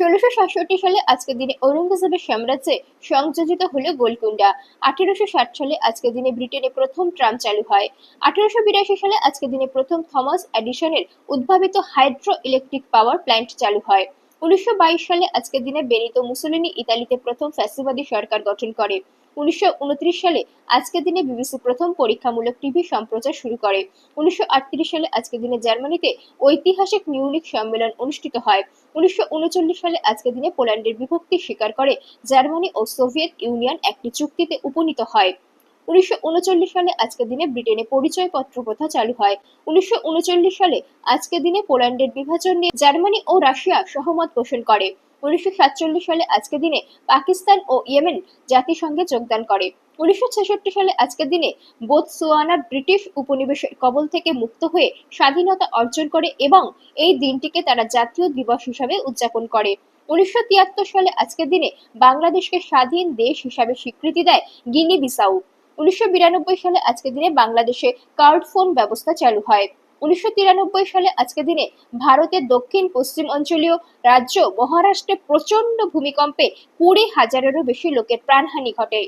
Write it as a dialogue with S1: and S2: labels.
S1: ষোলোশো সাতষট্টি সালে আজকের দিনে ঔরঙ্গজেবের সাম্রাজ্যে সংযোজিত হল গোলকুন্ডা আঠেরোশো ষাট সালে আজকের দিনে ব্রিটেনে প্রথম ট্রাম চালু হয়। আঠেরোশো বিরাশি সালে আজকের দিনে প্রথম থমাস এডিসনের উদ্ভাবিত হাইড্রো ইলেকট্রিক পাওয়ার প্ল্যান্ট চালু হয়। উনিশশো বাইশ সালে আজকের দিনে বেনিতো মুসোলিনি ইতালিতে প্রথম ফ্যাসিবাদী সরকার গঠন করে। উনিশশো উনত্রিশ সালে আজকের দিনে বিবিসি প্রথম পরীক্ষামূলক টিভি সম্প্রচার শুরু করে। উনিশশো আটত্রিশ সালে আজকের দিনে জার্মানিতে ঐতিহাসিক মিউনিক সম্মেলন অনুষ্ঠিত হয়। উনিশশো উনচল্লিশ সালে আজকের দিনে পোল্যান্ডের বিভক্তি স্বীকার করে জার্মানি ও সোভিয়েত ইউনিয়ন একটি চুক্তিতে উপনীত হয়। উনিশশো উনচল্লিশ সালে আজকের দিনে ব্রিটেনে পরিচয়পত্র প্রথা চালু হয়। উনিশশো উনচল্লিশ সালে আজকের দিনে পোল্যান্ডের বিভাজন নিয়ে জার্মানি ও রাশিয়া সহমত পোষণ করে। উনিশশো সাতচল্লিশ সালে আজকের দিনে পাকিস্তান ও ইয়েমেন জাতিসংঘে যোগদান করে। উনিশশো ছেষট্টি সালে আজকের দিনে বোতসোয়ানা ব্রিটিশ উপনিবেশের কবল থেকে মুক্ত হয়ে স্বাধীনতা অর্জন করে এবং এই দিনটিকে তারা জাতীয় দিবস হিসাবে উদযাপন করে। উনিশশো তিয়াত্তর সালে আজকের দিনে বাংলাদেশকে স্বাধীন দেশ হিসাবে স্বীকৃতি দেয় গিনি বিসাউ। উনিশশো বিরানব্বই সালে আজকের দিনে বাংলাদেশে কার্ড ফোন ব্যবস্থা চালু হয়। উনিশশো তিরানব্বই সালে আজকের দিনে ভারতের দক্ষিণ পশ্চিম অঞ্চলীয় রাজ্য মহারাষ্ট্রে প্রচণ্ড ভূমিকম্পে কুড়ি হাজারেরও বেশি লোকের প্রাণহানি ঘটে।